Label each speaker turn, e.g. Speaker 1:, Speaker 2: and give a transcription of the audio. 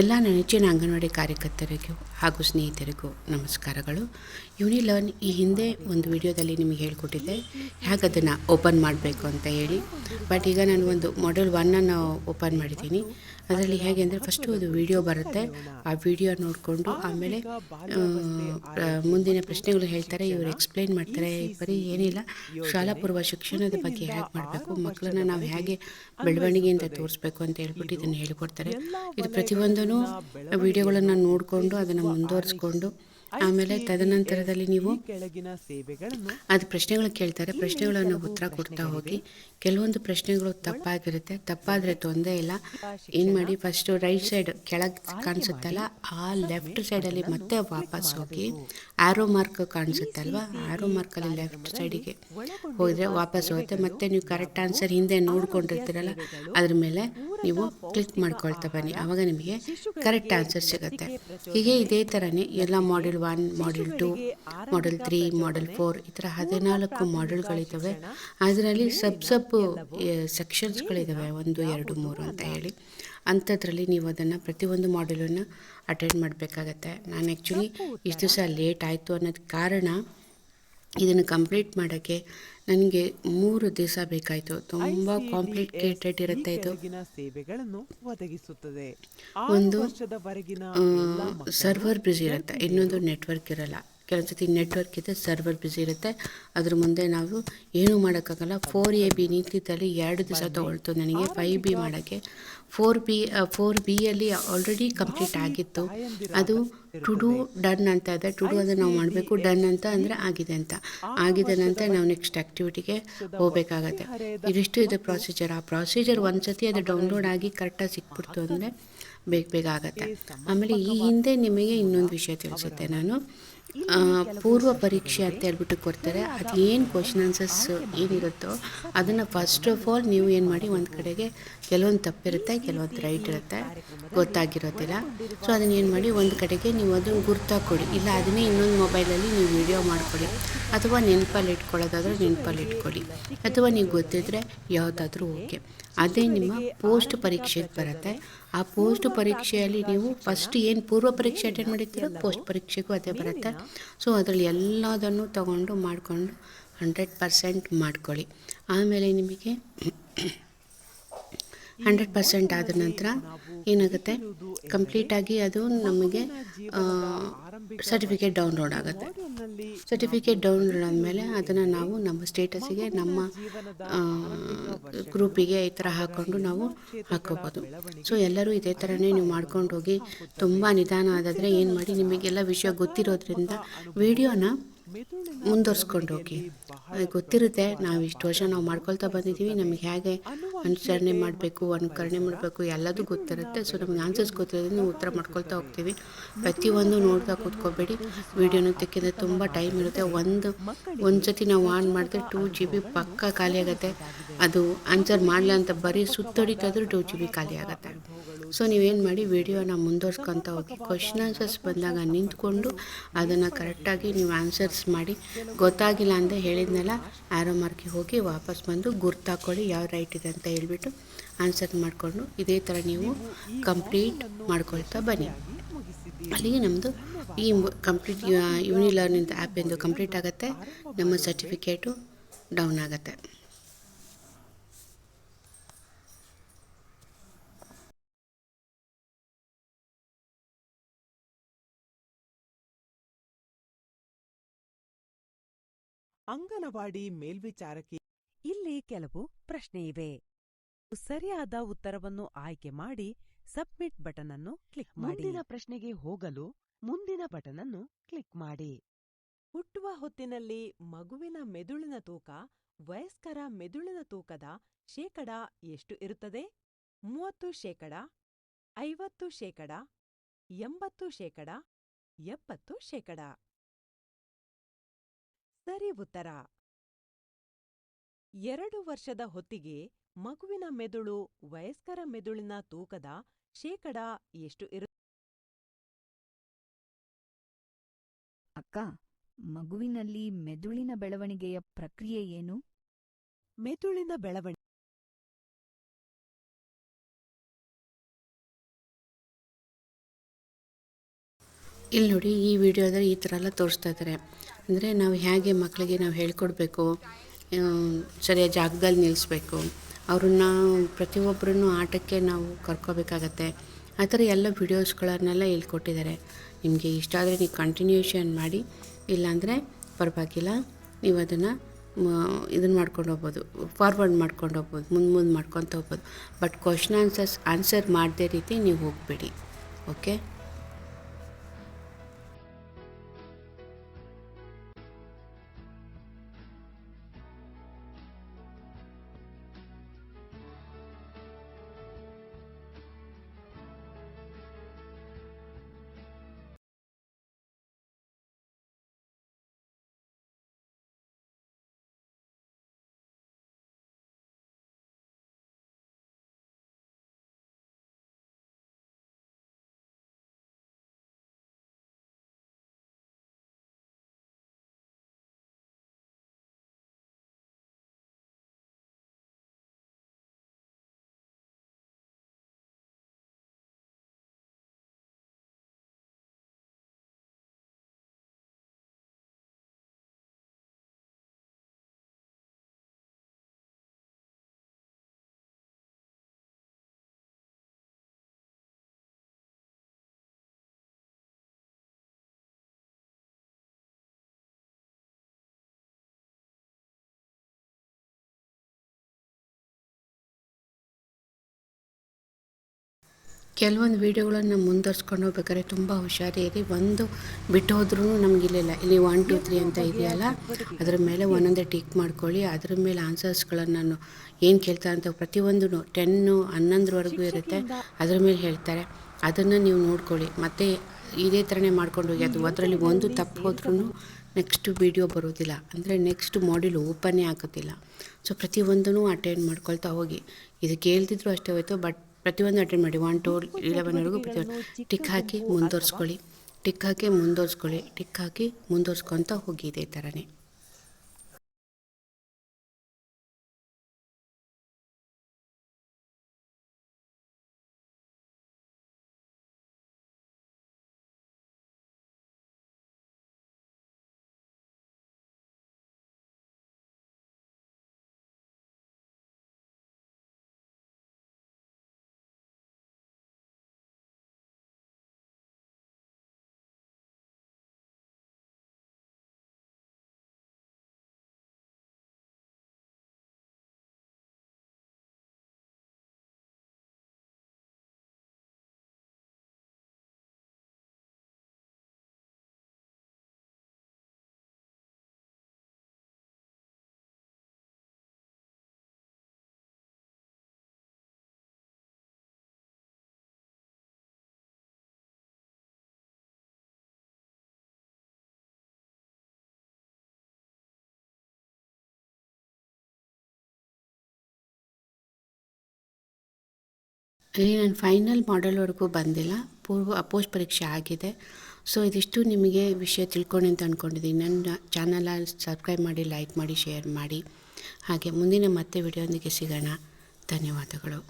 Speaker 1: ಎಲ್ಲ ನೆಚ್ಚಿನ ಅಂಗನವಾಡಿ ಕಾರ್ಯಕರ್ತರಿಗೂ ಹಾಗೂ ಸ್ನೇಹಿತರಿಗೂ ನಮಸ್ಕಾರಗಳು. ಯೂನಿಲರ್ನ್ ಈ ಹಿಂದೆ ಒಂದು ವಿಡಿಯೋದಲ್ಲಿ ನಿಮಗೆ ಹೇಳಿಕೊಟ್ಟಿದ್ದೆ. ಹೇಗೆ ಅದನ್ನು ಓಪನ್ ಮಾಡಬೇಕು ಅಂತ ಹೇಳಿ. ಬಟ್ ಈಗ ನಾನು ಒಂದು ಮಾಡೆಲ್ ಒನ್ನನ್ನು ಓಪನ್ ಮಾಡಿದ್ದೀನಿ. ಅದರಲ್ಲಿ ಹೇಗೆ ಅಂದರೆ ಫಸ್ಟು ಅದು ವಿಡಿಯೋ ಬರುತ್ತೆ. ಆ ವಿಡಿಯೋ ನೋಡಿಕೊಂಡು ಆಮೇಲೆ ಮುಂದಿನ ಪ್ರಶ್ನೆಗಳು ಹೇಳ್ತಾರೆ. ಇವರು ಎಕ್ಸ್ಪ್ಲೈನ್ ಮಾಡ್ತಾರೆ. ಬರೀ ಏನಿಲ್ಲ ಶಾಲಾ ಪೂರ್ವ ಶಿಕ್ಷಣದ ಬಗ್ಗೆ ಹೇಗೆ ಮಾಡಬೇಕು, ಮಕ್ಕಳನ್ನ ನಾವು ಹೇಗೆ ಬೆಳವಣಿಗೆಯಿಂದ ತೋರಿಸ್ಬೇಕು ಅಂತ ಹೇಳ್ಬಿಟ್ಟು ಇದನ್ನು ಹೇಳಿಕೊಡ್ತಾರೆ. ಇದು ಪ್ರತಿಯೊಂದೂ ವಿಡಿಯೋಗಳನ್ನು ನೋಡಿಕೊಂಡು ಅದನ್ನು ಮುಂದುವರಿಸ್ಕೊಂಡು ಆಮೇಲೆ ತದನಂತರದಲ್ಲಿ ನೀವು ಅದು ಪ್ರಶ್ನೆಗಳು ಕೇಳ್ತಾರೆ. ಪ್ರಶ್ನೆಗಳನ್ನು ಉತ್ತರ ಕೊಡ್ತಾ ಹೋಗಿ. ಕೆಲವೊಂದು ಪ್ರಶ್ನೆಗಳು ತಪ್ಪಾಗಿರುತ್ತೆ. ತಪ್ಪಾದರೆ ತೊಂದರೆ ಇಲ್ಲ. ಏನು ಮಾಡಿ? ಫಸ್ಟು ರೈಟ್ ಸೈಡ್ ಕೆಳಗೆ ಕಾಣಿಸುತ್ತಲ್ಲ ಆ ಲೆಫ್ಟ್ ಸೈಡಲ್ಲಿ ಮತ್ತೆ ವಾಪಸ್ ಹೋಗಿ ಆರೋ ಮಾರ್ಕ್ ಕಾಣಿಸುತ್ತಲ್ವ? ಆರೋ ಮಾರ್ಕಲ್ಲಿ ಲೆಫ್ಟ್ ಸೈಡಿಗೆ ಹೋದರೆ ವಾಪಸ್ ಹೋಗುತ್ತೆ. ಮತ್ತೆ ನೀವು ಕರೆಕ್ಟ್ ಆನ್ಸರ್ ಹಿಂದೆ ನೋಡ್ಕೊಂಡಿರ್ತೀರಲ್ಲ ಅದ್ರ ಮೇಲೆ ನೀವು ಕ್ಲಿಕ್ ಮಾಡ್ಕೊಳ್ತಾ ಬನ್ನಿ. ಆವಾಗ ನಿಮಗೆ ಕರೆಕ್ಟ್ ಆನ್ಸರ್ ಸಿಗುತ್ತೆ. ಹೀಗೆ ಇದೇ ಥರನೇ ಎಲ್ಲ model one model two model three model four ಈ ಥರ ಹದಿನಾಲ್ಕು ಮಾಡೆಲ್ಗಳಿದ್ದಾವೆ ಅದರಲ್ಲಿ ಸಬ್ ಸಬ್ ಸೆಕ್ಷನ್ಸ್ಗಳಿದ್ದಾವೆ ಒಂದು ಎರಡು ಮೂರು ಅಂತ ಹೇಳಿ. ಅಂಥದ್ರಲ್ಲಿ ನೀವು ಅದನ್ನು ಪ್ರತಿಯೊಂದು ಮಾಡೆಲನ್ನು ಅಟೆಂಡ್ ಮಾಡಬೇಕಾಗತ್ತೆ. ನಾನು ಆ್ಯಕ್ಚುಲಿ ಇಷ್ಟು ದಿವಸ ಲೇಟ್ ಆಯಿತು ಅನ್ನೋದು ಕಾರಣ ಇದನ್ನು ಕಂಪ್ಲೀಟ್ ಮಾಡೋಕ್ಕೆ ನನಗೆ ಮೂರು ದಿವಸ ಬೇಕಾಯಿತು. ತುಂಬ ಕಾಂಪ್ಲಿಕೇಟೆಡ್ ಇರುತ್ತೆ ಇದು.
Speaker 2: ಸೇವೆಗಳನ್ನು ಒದಗಿಸುತ್ತದೆ.
Speaker 1: ಒಂದು, ಸರ್ವರ್ ಬ್ಯುಸಿ ಇರುತ್ತೆ. ಇನ್ನೊಂದು ನೆಟ್ವರ್ಕ್ ಇರಲ್ಲ. ಕೆಲವು ಸತಿ ನೆಟ್ವರ್ಕ್ ಇದೆ ಸರ್ವರ್ ಬ್ಯುಸಿ ಇರುತ್ತೆ. ಅದ್ರ ಮುಂದೆ ನಾವು ಏನೂ ಮಾಡೋಕ್ಕಾಗಲ್ಲ. ಫೋರ್ ಎ ಬಿ ನಿಂತಿದ್ದಲ್ಲಿ ಎರಡು ದಿವಸ ತೊಗೊಳ್ತು ನನಗೆ ಫೈವ್ ಬಿ ಮಾಡೋಕ್ಕೆ. ಫೋರ್ ಬಿ ಫೋರ್ ಬಿಯಲ್ಲಿ ಆಲ್ರೆಡಿ ಕಂಪ್ಲೀಟ್ ಆಗಿತ್ತು. ಅದು ಟು ಡೂ ಡನ್ ಅಂತ ಇದೆ. ಟು ಡೂ ಅಂದರೆ ನಾವು ಮಾಡಬೇಕು ಡನ್ ಅಂತ ಅಂದರೆ ಆಗಿದೆ ಅಂತ. ಆಗಿದೆ ನಂತರ ನಾವು ನೆಕ್ಸ್ಟ್ ಆ್ಯಕ್ಟಿವಿಟಿಗೆ ಹೋಗಬೇಕಾಗತ್ತೆ. ಇದಿಷ್ಟು ಇದೆ ಪ್ರೊಸೀಜರ್ ಆ ಪ್ರೊಸೀಜರ್ ಒಂದು ಸತಿ ಅದು ಡೌನ್ಲೋಡ್ ಆಗಿ ಕರೆಕ್ಟಾಗಿ ಸಿಕ್ಬಿಡ್ತು ಅಂದರೆ ಬೇಗ ಬೇಗ ಆಗುತ್ತೆ. ಆಮೇಲೆ ಈ ಹಿಂದೆ ನಿಮಗೆ ಇನ್ನೊಂದು ವಿಷಯ ತಿಳಿಸುತ್ತೆ ನಾನು. ಪೂರ್ವ ಪರೀಕ್ಷೆ ಅಂತ ಹೇಳ್ಬಿಟ್ಟು ಕೊಡ್ತಾರೆ. ಅದೇನು ಕ್ವಶನ್ ಆನ್ಸರ್ಸ್ ಏನಿರುತ್ತೋ ಅದನ್ನು ಫಸ್ಟ್ ಆಫ್ ಆಲ್ ನೀವು ಏನು ಮಾಡಿ ಒಂದು ಕಡೆಗೆ ಕೆಲವೊಂದು ತಪ್ಪಿರುತ್ತೆ, ಕೆಲವೊಂದು ರೈಟ್ ಇರುತ್ತೆ, ಗೊತ್ತಾಗಿರೋದಿಲ್ಲ. ಸೊ ಅದನ್ನ ಏನು ಮಾಡಿ ಒಂದು ಕಡೆಗೆ ನೀವು ಅದನ್ನು ಗುರ್ತಾಕೊಡಿ ಇಲ್ಲ, ಅದನ್ನೇ ಇನ್ನೊಂದು ಮೊಬೈಲಲ್ಲಿ ನೀವು ವಿಡಿಯೋ ಮಾಡ್ಕೊಳ್ಳಿ ಅಥವಾ ನೆನಪಲ್ಲಿ ಇಟ್ಕೊಳ್ಳೋದಾದ್ರೂ ನೆನಪಲ್ಲಿ ಇಟ್ಕೊಳ್ಳಿ. ಅಥವಾ ನೀವು ಗೊತ್ತಿದ್ರೆ ಯಾವುದಾದ್ರೂ ಓಕೆ ಅದೇ ನಿಮ್ಮ ಪೋಸ್ಟ್ ಪರೀಕ್ಷೆಗೆ ಬರುತ್ತೆ. ಆ ಪೋಸ್ಟ್ ಪರೀಕ್ಷೆಯಲ್ಲಿ ನೀವು ಫಸ್ಟ್ ಏನು ಪೂರ್ವ ಪರೀಕ್ಷೆ ಅಟೆಂಡ್ ಮಾಡಿರ್ತೀರೋ ಪೋಸ್ಟ್ ಪರೀಕ್ಷೆಗೂ ಅದೇ ಬರುತ್ತೆ. ಸೊ ಅದರಲ್ಲಿ ಎಲ್ಲದನ್ನು ತಗೊಂಡು ಮಾಡಿಕೊಂಡು ಹಂಡ್ರೆಡ್ ಪರ್ಸೆಂಟ್ ಮಾಡ್ಕೊಳ್ಳಿ. ಆಮೇಲೆ ನಿಮಗೆ ಹಂಡ್ರೆಡ್ ಪರ್ಸೆಂಟ್ ಆದ ನಂತರ ಏನಾಗುತ್ತೆ? ಕಂಪ್ಲೀಟಾಗಿ ಅದು ನಮಗೆ ಸರ್ಟಿಫಿಕೇಟ್ ಡೌನ್ಲೋಡ್ ಆಗುತ್ತೆ. ಸರ್ಟಿಫಿಕೇಟ್ ಡೌನ್ಲೋಡ್ ಆದಮೇಲೆ ಅದನ್ನು ನಾವು ನಮ್ಮ ಸ್ಟೇಟಸ್ಗೆ ನಮ್ಮ ಗ್ರೂಪಿಗೆ ಈ ಥರ ಹಾಕ್ಕೊಂಡು ನಾವು ಹಾಕೋಬೋದು. ಸೊ ಎಲ್ಲರೂ ಇದೇ ಥರನೇ ನೀವು ಮಾಡ್ಕೊಂಡು ಹೋಗಿ ತುಂಬ ನಿಧಾನ ಆದರೆ ಏನು ಮಾಡಿ ನಿಮಗೆಲ್ಲ ವಿಷಯ ಗೊತ್ತಿರೋದ್ರಿಂದ ವಿಡಿಯೋನ ಮುಂದುವರ್ಸ್ಕೊಂಡು ಹೋಗಿ ಅದು ಗೊತ್ತಿರುತ್ತೆ, ನಾವು ಇಷ್ಟು ವರ್ಷ ನಾವು ಮಾಡ್ಕೊಳ್ತಾ ಬಂದಿದ್ದೀವಿ, ನಮಗೆ ಹೇಗೆ ಅನುಸರಣೆ ಮಾಡಬೇಕು, ಅನುಕರಣೆ ಮಾಡಬೇಕು, ಎಲ್ಲದೂ ಗೊತ್ತಿರುತ್ತೆ. ಸೊ ನಮಗೆ ಆನ್ಸರ್ಸ್ ನಾವು ಉತ್ತರ ಮಾಡ್ಕೊಳ್ತಾ ಹೋಗ್ತೀವಿ. ಪ್ರತಿಯೊಂದು ನೋಡ್ತಾ ಕೂತ್ಕೋಬೇಡಿ. ವಿಡಿಯೋನ ತೆಕ್ಕಿದ್ರೆ ತುಂಬ ಟೈಮ್ ಇರುತ್ತೆ. ಒಂದು ಒಂದು ಸತಿ ನಾವು ಆನ್ ಮಾಡಿದ್ರೆ ಟೂ ಜಿ ಬಿ ಪಕ್ಕ ಖಾಲಿ ಆಗುತ್ತೆ. ಅದು ಆನ್ಸರ್ ಮಾಡಲ್ಲ ಅಂತ ಬರೀ ಸುತ್ತೊಡಿತಾದರೂ ಟೂ ಜಿ ಬಿ ಖಾಲಿ ಆಗುತ್ತೆ. ಸೊ ನೀವೇನು ಮಾಡಿ ವಿಡಿಯೋನ ಮುಂದುವರ್ಸ್ಕೊತ ಹೋಗಿ. ಕ್ವಶನ್ ಆನ್ಸರ್ಸ್ ಬಂದಾಗ ನಿಂತ್ಕೊಂಡು ಅದನ್ನು ಕರೆಕ್ಟಾಗಿ ನೀವು ಆನ್ಸರ್ಸ್ ಮಾಡಿ. ಗೊತ್ತಾಗಿಲ್ಲ ಅಂತ ಹೇಳಿದ್ನಲ್ಲ ಆರೋ ಮಾರ್ಕಿಗೆ ಹೋಗಿ ವಾಪಸ್ ಬಂದು ಗುರ್ತಾಕೊಳ್ಳಿ ಯಾವ ರೈಟ್ ಇದೆ ಅಂತ ಹೇಳಿಬಿಟ್ಟು ಆನ್ಸರ್ ಮಾಡಿಕೊಂಡು ಇದೇ ಥರ ನೀವು ಕಂಪ್ಲೀಟ್ ಮಾಡ್ಕೊಳ್ತಾ ಬನ್ನಿ. ಅಲ್ಲಿಗೆ ನಮ್ಮದು ಈ ಕಂಪ್ಲೀಟ್ ಯೂನಿ ಲರ್ನಿಂಗ್ ಆ್ಯಪ್ ಎಂದು ಕಂಪ್ಲೀಟ್ ಆಗುತ್ತೆ. ನಮ್ಮ ಸರ್ಟಿಫಿಕೇಟು ಡೌನ್ ಆಗುತ್ತೆ.
Speaker 2: ಅಂಗನವಾಡಿ ಮೇಲ್ವಿಚಾರಕಿ
Speaker 3: ಇಲ್ಲಿ ಕೆಲವು ಪ್ರಶ್ನೆಯಿವೆ. ಸರಿಯಾದ ಉತ್ತರವನ್ನು ಆಯ್ಕೆ ಮಾಡಿ ಸಬ್ಮಿಟ್ ಬಟನ್ ಅನ್ನು ಕ್ಲಿಕ್ ಮಾಡಿ. ಮುಂದಿನ ಪ್ರಶ್ನೆಗೆ ಹೋಗಲು ಮುಂದಿನ ಬಟನ್ ಅನ್ನು ಕ್ಲಿಕ್ ಮಾಡಿ.
Speaker 4: ಹುಟ್ಟುವ ಹೊತ್ತಿನಲ್ಲಿ ಮಗುವಿನ ಮೆದುಳಿನ ತೂಕ ವಯಸ್ಕರ ಮೆದುಳಿನ ತೂಕದ ಶೇಕಡ ಎಷ್ಟು ಇರುತ್ತದೆ? ಮೂವತ್ತು ಶೇಕಡ ಐವತ್ತು ಶೇಕಡ ಎಂಬತ್ತು ಶೇಕಡ ಎಪ್ಪತ್ತು ಶೇಕಡ. ಸರಿ ಉತ್ತರ. ಎರಡು ವರ್ಷದ ಹೊತ್ತಿಗೆ ಮಗುವಿನ ಮೆದುಳು ವಯಸ್ಕರ ಮೆದುಳಿನ ತೂಕದ ಶೇಕಡ ಎಷ್ಟು ಇರು
Speaker 5: ಅಕ್ಕ ಮಗುವಿನಲ್ಲಿ ಮೆದುಳಿನ ಬೆಳವಣಿಗೆಯ ಪ್ರಕ್ರಿಯೆ ಏನು?
Speaker 4: ಮೆದುಳಿನ ಬೆಳವಣಿಗೆ
Speaker 1: ಇಲ್ಲಿ ನೋಡಿ ಈ ವಿಡಿಯೋದಲ್ಲಿ ಈ ಥರ ಎಲ್ಲ ತೋರಿಸ್ತಾ ಇದ್ದಾರೆ ಅಂದರೆ ನಾವು ಹೇಗೆ ಮಕ್ಕಳಿಗೆ ನಾವು ಹೇಳ್ಕೊಡ್ಬೇಕು ಸರಿಯಾದ ಜಾಗದಲ್ಲಿ ನಿಲ್ಲಿಸ್ಬೇಕು ಅವ್ರನ್ನ ಪ್ರತಿಯೊಬ್ಬರನ್ನು ಆಟಕ್ಕೆ ನಾವು ಕರ್ಕೋಬೇಕಾಗತ್ತೆ. ಆ ಥರ ಎಲ್ಲ ವಿಡಿಯೋಸ್ಗಳನ್ನೆಲ್ಲ ಹೇಳ್ಕೊಟ್ಟಿದ್ದಾರೆ. ನಿಮಗೆ ಇಷ್ಟ ಆದರೆ ನೀವು ಕಂಟಿನ್ಯೂಷನ್ ಮಾಡಿ, ಇಲ್ಲಾಂದರೆ ಪರವಾಗಿಲ್ಲ, ನೀವು ಅದನ್ನು ಇದನ್ನು ಮಾಡ್ಕೊಂಡು ಹೋಗ್ಬೋದು ಫಾರ್ವರ್ಡ್ ಮಾಡ್ಕೊಂಡು ಹೋಗ್ಬೋದು, ಮುಂದೆ ಮುಂದೆ ಮಾಡ್ಕೊತ ಹೋಗ್ಬೋದು. ಬಟ್ ಕ್ವಶನ್ ಆನ್ಸರ್ಸ್ ಆನ್ಸರ್ ಮಾಡದೇ ರೀತಿ ನೀವು ಹೋಗಬೇಡಿ. ಓಕೆ ಕೆಲವೊಂದು ವೀಡಿಯೋಗಳನ್ನು ಮುಂದುವರ್ಸ್ಕೊಂಡು ಹೋಗ್ಬೇಕಾದ್ರೆ ತುಂಬ ಹುಷಾರಿರಿ. ಒಂದು ಬಿಟ್ಟು ಹೋದ್ರೂ ನಮ್ಗೆ ಇಲ್ಲಿಲ್ಲ. ಇಲ್ಲಿ ಒನ್ ಟು ತ್ರೀ ಅಂತ ಇದೆಯಲ್ಲ, ಅದ್ರ ಮೇಲೆ ಒಂದೊಂದೇ ಟಿಕ್ ಮಾಡ್ಕೊಳ್ಳಿ. ಅದ್ರ ಮೇಲೆ ಆನ್ಸರ್ಸ್ಗಳನ್ನು ನಾನು ಏನು ಕೇಳ್ತಾ ಅಂತ ಪ್ರತಿಯೊಂದು ಟೆನ್ನು ಹನ್ನೊಂದರವರೆಗೂ ಇರುತ್ತೆ. ಅದ್ರ ಮೇಲೆ ಹೇಳ್ತಾರೆ. ಅದನ್ನು ನೀವು ನೋಡ್ಕೊಳ್ಳಿ. ಮತ್ತು ಇದೇ ಥರನೇ ಮಾಡ್ಕೊಂಡು ಹೋಗಿ, ಅದು ಅದರಲ್ಲಿ ಒಂದು ತಪ್ಪು ಹೋದ್ರೂ ನೆಕ್ಸ್ಟ್ ವಿಡಿಯೋ ಬರೋದಿಲ್ಲ. ಅಂದರೆ ನೆಕ್ಸ್ಟ್ ಮಾಡ್ಯೂಲ್ ಓಪನ್ನೇ ಆಗೋದಿಲ್ಲ. ಸೊ ಪ್ರತಿಯೊಂದೂ ಅಟೆಂಡ್ ಮಾಡ್ಕೊಳ್ತಾ ಹೋಗಿ. ಇದು ಕೇಳ್ತಿದ್ರು ಅಷ್ಟೇ ಹೋಯ್ತು ಬಟ್ ಪ್ರತಿಯೊಂದು ಅಟೆಂಡ್ ಮಾಡಿ. ಒನ್ ಟು ಇಲೆವೆನ್ವರೆಗೂ ಪ್ರತಿಯೊಂದು. ಟಿಕ್ ಹಾಕಿ ಮುಂದುವರ್ಸ್ಕೊಳ್ಳಿ. ಟಿಕ್ ಹಾಕಿ ಮುಂದುವರ್ಸ್ಕೊಳ್ಳಿ. ಟಿಕ್ ಹಾಕಿ ಮುಂದುವರ್ಸ್ಕೊತ ಹೋಗಿ ಇದೇ ಥರನೇ. ಇಲ್ಲಿ ನಾನು ಫೈನಲ್ ಮಾಡಲ್ವರೆಗೂ ಬಂದಿಲ್ಲ. ಪೂರ್ವ ಅಪೋಸ್ಟ್ ಪರೀಕ್ಷೆ ಆಗಿದೆ. ಸೊ ಇದಿಷ್ಟು ನಿಮಗೆ ವಿಷಯ ತಿಳ್ಕೊಂಡು ಅಂತ ಅಂದ್ಕೊಂಡಿದ್ದೀನಿ ನನ್ನ ಚಾನಲ ಸಬ್ಸ್ಕ್ರೈಬ್ ಮಾಡಿ ಲೈಕ್ ಮಾಡಿ ಶೇರ್ ಮಾಡಿ. ಹಾಗೆ ಮುಂದಿನ ಮತ್ತೆ ವಿಡಿಯೋದೊಂದಿಗೆ ಸಿಗೋಣ. ಧನ್ಯವಾದಗಳು.